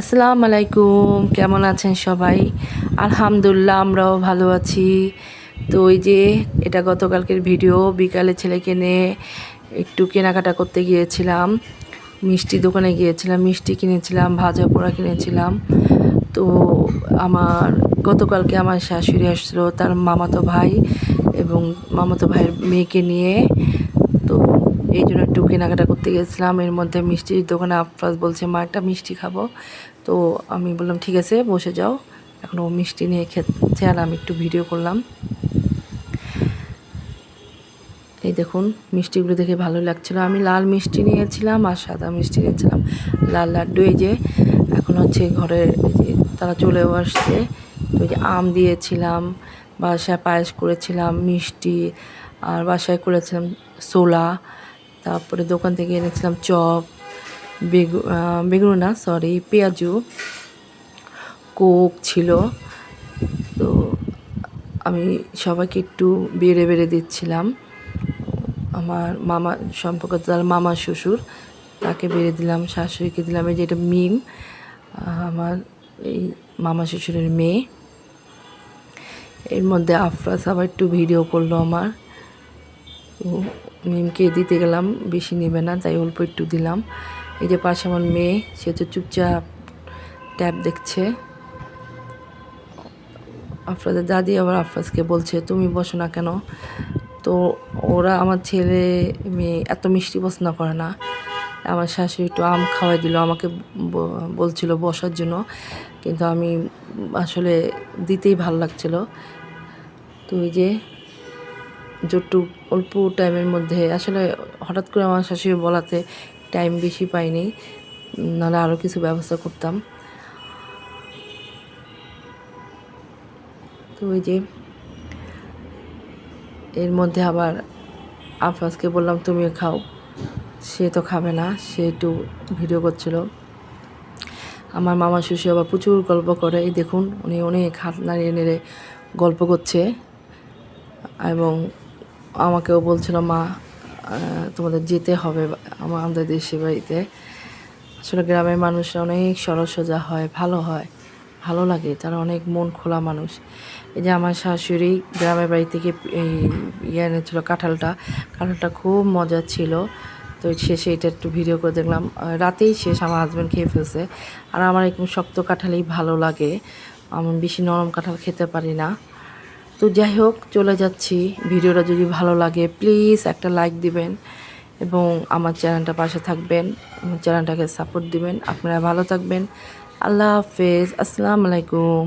আসসালামু আলাইকুম, কেমন আছেন সবাই? আলহামদুলিল্লাহ, আমরাও ভালো আছি। তো ওই যে, এটা গতকালকের ভিডিও, বিকালে ছেলেকে নিয়ে একটু কেনাকাটা করতে গিয়েছিলাম। মিষ্টি দোকানে গিয়েছিলাম, মিষ্টি কিনেছিলাম, ভাজা পোড়া কিনেছিলাম। তো আমার, গতকালকে আমার শাশুড়ি আসছিল তার মামাতো ভাই এবং মামাতো ভাইয়ের মেয়েকে নিয়ে। তো এই জন্য একটু কেনাকাটা করতে গেছিলাম। এর মধ্যে মিষ্টির দোকানে আফরাজ বলছে, মা, একটা মিষ্টি খাব। তো আমি বললাম, ঠিক আছে, বসে যাও। এখন ও মিষ্টি নিয়ে খেতে আর আমি একটু ভিডিও করলাম। এই দেখুন, মিষ্টিগুলো দেখে ভালো লাগছিল। আমি লাল মিষ্টি নিয়েছিলাম আর সাদা মিষ্টি নিয়েছিলাম। লাল লাড্ডু, এই যে এখন হচ্ছে ঘরে তারা চলে আসছে। তো যে আম দিয়েছিলাম, বাসায় পায়েস করেছিলাম, মিষ্টি আর বাসায় করেছিলাম সোলা তারপরে দোকান থেকে এনেছিলাম চপ, বেগু বেগুন না সরি পেঁয়াজু, কোক ছিল। তো আমি সবাইকে একটু বেড়ে বেড়ে দিচ্ছিলাম। আমার মামা সম্পর্ক তার মামা শ্বশুর, তাকে বেড়ে দিলাম, শাশুড়িকে দিলাম। এই যে এটা মিম আমার এই মামা শ্বশুরের মেয়ে। এর মধ্যে আফরাজ আবার একটু ভিডিও করল আমার। মিমকে দিতে গেলাম, বেশি নেবে না, তাই অল্প একটু দিলাম। এই যে পাশে আমার মেয়ে, সে তো চুপচাপ ট্যাব দেখছে। আফরাজের দাদি আবার আফরাজকে বলছে, তুমি বসো না কেন? তো ওরা আমার ছেলে, মেয়ে, এত মিষ্টি পছন্দ করে না। আমার শাশুড়ি একটু আম খাওয়াই দিল, আমাকে বলছিল বসার জন্য। কিন্তু আমি আসলে দিতেই ভালো লাগছিল। তো ওই যে যতটু অল্প টাইমের মধ্যে। আসলে হঠাৎ করে আমার শাশুড়ি বলাতে টাইম বেশি পাইনি, নাহলে আরও কিছু ব্যবস্থা করতাম। তো ওই যে, এর মধ্যে আবার আফাজকে বললাম, তুমিও খাও। সে তো খাবে না, সে একটু ভিডিও করছিল। আমার মামা শ্বশুর আবার প্রচুর গল্প করে। এই দেখুন, উনি অনেক হাত নাড়িয়ে নেড়ে গল্প করছে। এবং আমাকেও বলছিল, মা তোমাদের যেতে হবে আমাদের দেশে বাড়িতে। আসলে গ্রামের মানুষরা অনেক সরল সোজা হয়, ভালো হয়, ভালো লাগে, তারা অনেক মন খোলা মানুষ। এই যে আমার শাশুড়ি গ্রামের বাড়ি থেকে ইয়ে এনেছিল কাঁঠালটা কাঁঠালটা খুব মজা ছিল। তো শেষে এটা একটু ভিডিও করে দেখলাম রাতেই শেষ, আমার হাজব্যান্ড খেয়ে ফেলছে। আর আমার একদম শক্ত কাঁঠালই ভালো লাগে। আমি বেশি নরম কাঁঠাল খেতে পারি না। তো যাই হোক, চলে যাচ্ছি। ভিডিওটা যদি ভালো লাগে প্লিজ একটা লাইক দিবেন এবং আমার চ্যানেলটা পাশে থাকবেন, আমার চ্যানেলটাকে সাপোর্ট দিবেন। আপনারা ভালো থাকবেন। আল্লাহ হাফেজ। আসসালামু আলাইকুম।